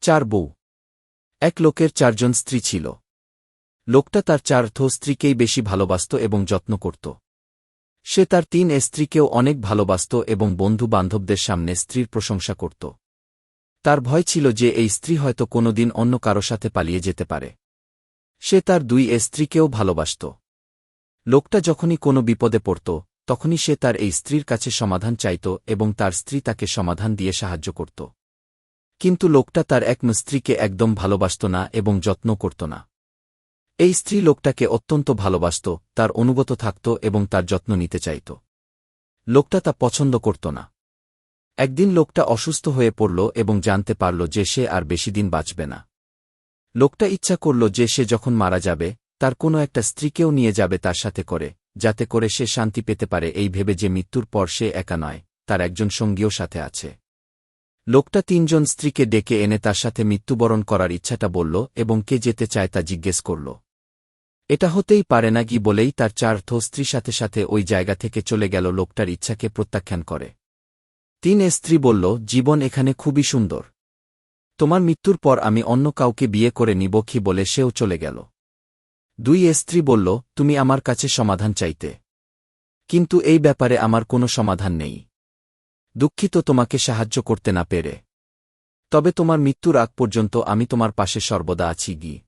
চার বউ। এক লোকের চারজন স্ত্রী ছিল। লোকটা তার চার্থ স্ত্রীকেই বেশি ভালোবাসত এবং যত্ন করত। সে তার তিন স্ত্রীকেও অনেক ভালোবাসত এবং বন্ধু বান্ধবদের সামনে স্ত্রীর প্রশংসা করত। তার ভয় ছিল যে এই স্ত্রী হয়তো কোনোদিন অন্য কারও সাথে পালিয়ে যেতে পারে। সে তার দুই স্ত্রীকেও ভালোবাসত। লোকটা যখনই কোনো বিপদে পড়ত, তখনই সে তার এই স্ত্রীর কাছে সমাধান চাইত এবং তার স্ত্রী তাকে সমাধান দিয়ে সাহায্য করত। কিন্তু লোকটা তার এক স্ত্রীকে একদম ভালোবাসত না এবং যত্ন করত না। এই স্ত্রী লোকটাকে অত্যন্ত ভালোবাসত, তার অনুগত থাকত এবং তার যত্ন নিতে চাইত। লোকটা তা পছন্দ করত না। একদিন লোকটা অসুস্থ হয়ে পড়ল এবং জানতে পারল যে সে আর বেশি দিন বাঁচবে না। লোকটা ইচ্ছা করল যে সে যখন মারা যাবে, তার কোনো একটা স্ত্রীকেও নিয়ে যাবে তার সাথে করে, যাতে করে সে শান্তি পেতে পারে এই ভেবে যে মৃত্যুর পর সে একা নয়, তার একজন সঙ্গীও সাথে আছে। লোকটা তিনজন স্ত্রীকে ডেকে এনে তার সাথে মৃত্যুবরণ করার ইচ্ছাটা বলল এবং কে যেতে চায় তা জিজ্ঞেস করল। এটা হতেই পারে না কি বলেই তার চার্থ স্ত্রী সাথে সাথে ওই জায়গা থেকে চলে গেল লোকটার ইচ্ছাকে প্রত্যাখ্যান করে। তিন স্ত্রী বলল, জীবন এখানে খুবই সুন্দর। তোমার মৃত্যুর পর আমি অন্য কাউকে বিয়ে করে নিব কি বলে সেও চলে গেল। দুই স্ত্রী বলল, তুমি আমার কাছে সমাধান চাইতে। কিন্তু এই ব্যাপারে আমার কোনো সমাধান নেই। দুঃখিত তোমাকে সাহায্য করতে না পেরে। তবে তোমার মৃত্যুর আগ পর্যন্ত আমি তোমার পাশে সর্বদা আছি গি।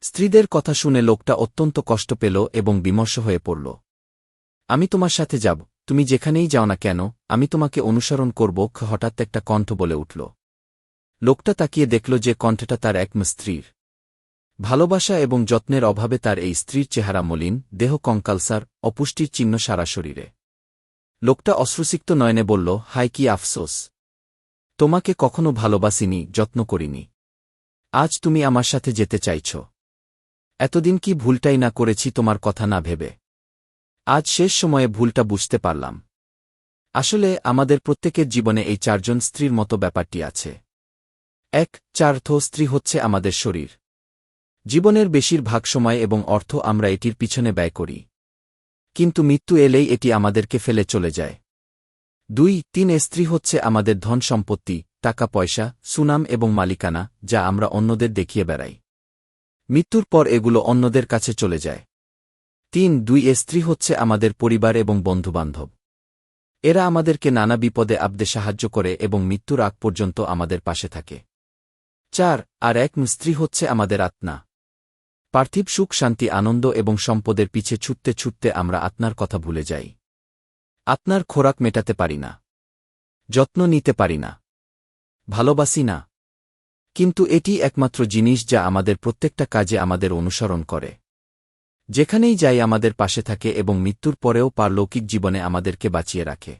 স্ত্রীদের কথা শুনে লোকটা অত্যন্ত কষ্ট পেল এবং বিমর্ষ হয়ে পড়ল। আমি তোমার সাথে যাব, তুমি যেখানেই যাও না কেন, আমি তোমাকে অনুসরণ করব হঠাৎ একটা কণ্ঠ বলে উঠল। লোকটা তাকিয়ে দেখল যে কণ্ঠটা তার এক স্ত্রীর। ভালোবাসা এবং যত্নের অভাবে তার এই স্ত্রীর চেহারা মলিন, দেহ কঙ্কালসার, অপুষ্টির চিহ্ন সারা শরীরে। লোকটা অশ্রুসিক্ত নয়নে বলল, হাই, কি আফসোস। তোমাকে কখনো ভালোবাসিনি, যত্ন করিনি। আজ তুমি আমার সাথে যেতে চাইছ। এতদিন কি ভুলটাই না করেছি তোমার কথা না ভেবে। আজ শেষ সময়ে ভুলটা বুঝতে পারলাম। আসলে আমাদের প্রত্যেকের জীবনে এই চারজন স্ত্রীর মতো ব্যাপারটি আছে। এক, চার্থ স্ত্রী হচ্ছে আমাদের শরীর। জীবনের বেশিরভাগ সময় এবং অর্থ আমরা এটির পিছনে ব্যয় করি। কিন্তু মৃত্যু এলেই এটি আমাদেরকে ফেলে চলে যায়। দুই, তিন স্ত্রী হচ্ছে আমাদের ধন সম্পত্তি, টাকা পয়সা, সুনাম এবং মালিকানা, যা আমরা অন্যদের দেখিয়ে বেড়াই। মৃত্যুর পর এগুলো অন্যদের কাছে চলে যায়। তিন, দুই স্ত্রী হচ্ছে আমাদের পরিবার এবং বন্ধুবান্ধব। এরা আমাদেরকে নানা বিপদে আবদে সাহায্য করে এবং মৃত্যুর আগ পর্যন্ত আমাদের পাশে থাকে। চার, আর এক স্ত্রী হচ্ছে আমাদের আত্মা। পার্থিব সুখ, শান্তি, আনন্দ এবং সম্পদের পিছে ছুটতে ছুটতে আমরা আপনার কথা ভুলে যাই। আপনার খোরাক মেটাতে পারি না। যত্ন নিতে পারি না। ভালোবাসি না। কিন্তু এটি একমাত্র জিনিস যা আমাদের প্রত্যেকটা কাজে আমাদের অনুসরণ করে। যেখানেই যাই আমাদের পাশে থাকে এবং মৃত্যুর পরেও পারলৌকিক জীবনে আমাদেরকে বাঁচিয়ে রাখে।